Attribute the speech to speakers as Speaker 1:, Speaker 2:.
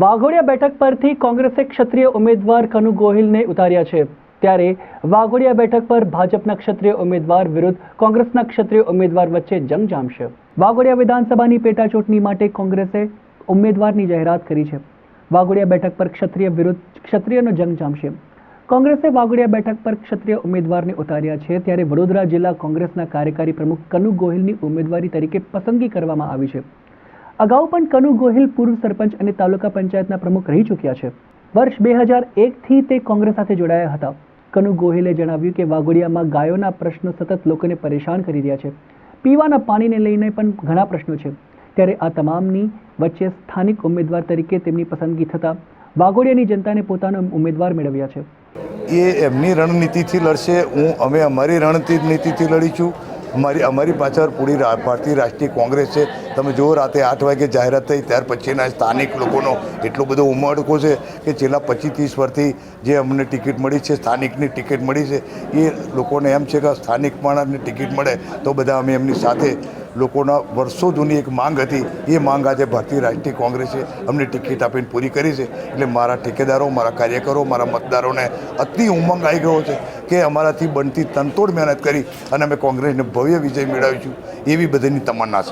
Speaker 1: વાઘોડિયા બેઠક પરથી કોંગ્રેસે ક્ષત્રિય ઉમેદવાર કનુ ગોહિલને ઉતાર્યા છે. ત્યારે વાઘોડિયા બેઠક પર ભાજપના ક્ષત્રિય ઉમેદવાર વિરુદ્ધ કોંગ્રેસના ક્ષત્રિય ઉમેદવાર વચ્ચે જંગ જામશે વાઘોડિયા વિધાનસભાની પેટા ચૂંટણી માટે કોંગ્રેસે ઉમેદવારની જાહેરાત કરી છે. વાઘોડિયા બેઠક પર ક્ષત્રિય વિરુદ્ધ ક્ષત્રિયનો જંગ જામશે કોંગ્રેસે વાઘોડિયા બેઠક પર ક્ષત્રિય ઉમેદવારને ઉતાર્યા છે ત્યારે વડોદરા જિલ્લા કોંગ્રેસના કાર્યકારી પ્રમુખ કનુ ગોહિલની ઉમેદવારી તરીકે પસંદગી કરવામાં આવી છે. અગાઉ પણ કનુ ગોહિલ પૂર્વ સરપંચ અને તાલુકા પંચાયતના પ્રમુખ રહી ચૂક્યા છે. વર્ષ બે હજાર એકથી તે કોંગ્રેસ સાથે જોડાયા હતા. કનુ ગોહિલે જણાવ્યું કે વાઘોડિયામાં ગાયોના પ્રશ્નો સતત લોકોને પરેશાન કરી રહ્યા છે. પીવાના પાણીને લઈને પણ ઘણા પ્રશ્નો છે. ત્યારે આ તમામની વચ્ચે સ્થાનિક ઉમેદવાર તરીકે તેમની પસંદગી થતાં વાઘોડિયાની જનતાને પોતાનો ઉમેદવાર મેળવ્યા છે.
Speaker 2: એ એમની રણનીતિથી લડશે. હું, અમે અમારી રણનીતિથી લડીશું. અમારી અમારી પાછળ પૂરી ભારતીય રાષ્ટ્રીય કોંગ્રેસ છે. તમે જુઓ રાતે આઠ વાગે જાહેરાત થઈ, ત્યાર પછીના સ્થાનિક લોકોનો એટલો બધો ઉમળકો છે કે છેલ્લા પચીસ ત્રીસ વર્ષથી જે અમને ટિકિટ મળી છે, સ્થાનિકની ટિકિટ મળી છે, એ લોકોને એમ છે કે સ્થાનિક માણસને ટિકિટ મળે તો બધા અમે એમની સાથે લોકોના વર્ષો જૂની એક માંગ હતી. એ માંગ આજે ભારતીય રાષ્ટ્રીય કોંગ્રેસે અમને ટિકિટ આપીને પૂરી કરી છે. એટલે મારા ઠેકેદારો, મારા કાર્યકરો, મારા મતદારોને અતિ ઉમંગ આવી ગયો છે કે અમારાથી બનતી તનતોડ મહેનત કરી અને અમે કોંગ્રેસને ભવ્ય વિજય મેળવીશું. એવી બધાની તમન્ના છે.